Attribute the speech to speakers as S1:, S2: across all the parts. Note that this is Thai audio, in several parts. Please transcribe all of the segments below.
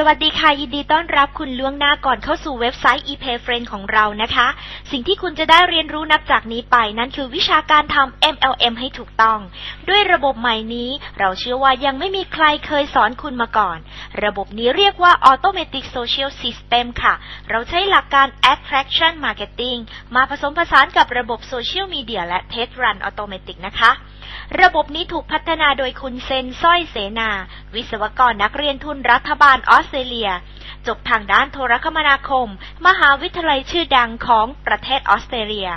S1: สวัสดีค่ะยินดีต้อนรับคุณล่วงหน้าก่อนเข้าสู่เว็บไซต์ ePayFriend ของเรานะคะ สิ่งที่คุณจะได้เรียนรู้นับจากนี้ไปนั่นคือวิชาการทำ MLM ให้ถูกต้อง ด้วยระบบใหม่นี้เราเชื่อว่ายังไม่มีใครเคยสอนคุณมาก่อน ระบบนี้เรียกว่า Automatic Social System ค่ะ เราใช้หลักการ Attraction Marketing มาผสมผสานกับระบบ Social Media และ Test Run Automatic นะคะ ระบบนี้ถูกพัฒนาโดยคุณเซนส้อยเสนา วิศวกรนักเรียนทุนรัฐบาลออสเตรเลีย จบทางด้านโทรคมนาคม มหาวิทยาลัยชื่อดังของประเทศออสเตรเลีย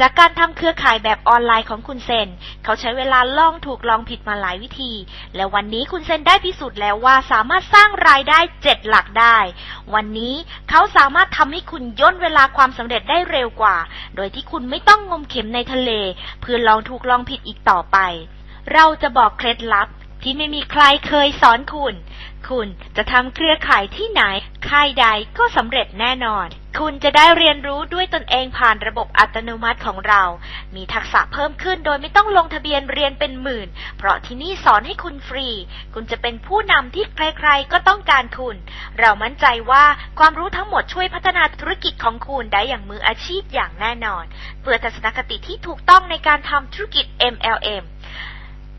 S1: จากการทำเครือข่ายแบบออนไลน์ของคุณเซน เขาใช้เวลาลองถูกลองผิดมาหลายวิธี และวันนี้คุณเซนได้พิสูจน์แล้วว่าสามารถสร้างรายได้เจ็ดหลักได้ วันนี้เขาสามารถทำให้คุณย่นเวลาความสำเร็จได้เร็วกว่า โดยที่คุณไม่ต้องงมเข็มในทะเล เพื่อลองถูกลองผิดอีกต่อไป เราจะบอกเคล็ดลับที่ไม่มีใครเคยสอนคุณ คุณจะทำเครือข่ายที่ไหน ค่ายใดก็สำเร็จแน่นอน คุณจะได้เรียนรู้ด้วยตนเองผ่านระบบอัตโนมัติของเรา มีทักษะเพิ่มขึ้นโดยไม่ต้องลงทะเบียนเรียนเป็นหมื่น เพราะที่นี่สอนให้คุณฟรี คุณจะเป็นผู้นำที่ใครๆ ก็ต้องการคุณ เรามั่นใจว่าความรู้ทั้งหมดช่วยพัฒนาธุรกิจของคุณได้อย่างมืออาชีพอย่างแน่นอน เพื่อทัศนคติที่ถูกต้องในการทำธุรกิจ MLM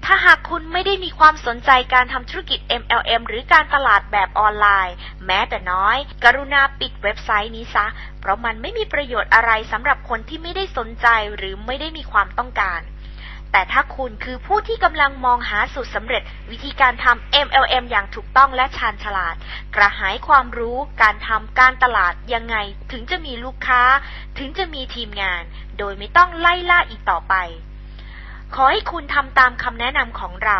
S1: ถ้าหากคุณไม่ได้มีความสนใจการทำธุรกิจ MLM หรือการตลาดแบบออนไลน์ แม้แต่น้อย กรุณาปิดเว็บไซต์นี้ซะ เพราะมันไม่มีประโยชน์อะไรสำหรับคนที่ไม่ได้สนใจหรือไม่ได้มีความต้องการ แต่ถ้าคุณคือผู้ที่กำลังมองหาสูตรสำเร็จ วิธีการทำ MLM อย่างถูกต้องและชาญฉลาด กระหายความรู้ การทำการตลาดยังไง ถึงจะมีลูกค้า ถึงจะมีทีมงาน โดยไม่ต้องไล่ล่าอีกต่อไป ขอให้คุณทำตามคำแนะนำของเรา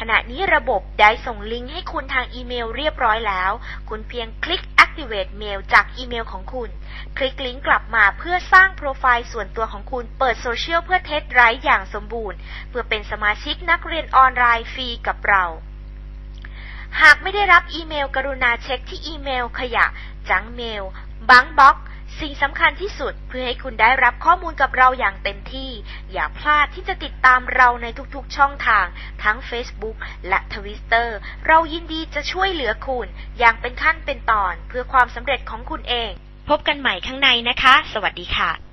S1: ขณะนี้ระบบได้ส่งลิงก์ให้คุณทางอีเมลเรียบร้อยแล้ว คุณเพียงคลิก activate mail จากอีเมลของคุณ คลิกลิงก์กลับมาเพื่อสร้างโปรไฟล์ส่วนตัวของคุณ เปิดโซเชียลเพื่อเทสไรต์อย่างสมบูรณ์ เพื่อเป็นสมาชิกนักเรียนออนไลน์ฟรีกับเรา หากไม่ได้รับอีเมลกรุณาเช็คที่อีเมลขยะ จังเมลบังบ็อก สิ่งสำคัญที่สุดเพื่อให้คุณได้รับข้อมูลกับเราอย่างเต็มที่ อย่าพลาดที่จะติดตามเราในทุกๆช่องทาง ทั้ง Facebook และ Twitter เรายินดีจะช่วยเหลือคุณ อย่างเป็นขั้นเป็นตอนเพื่อความสำเร็จของคุณเอง พบกันใหม่ข้างในนะคะ สวัสดีค่ะ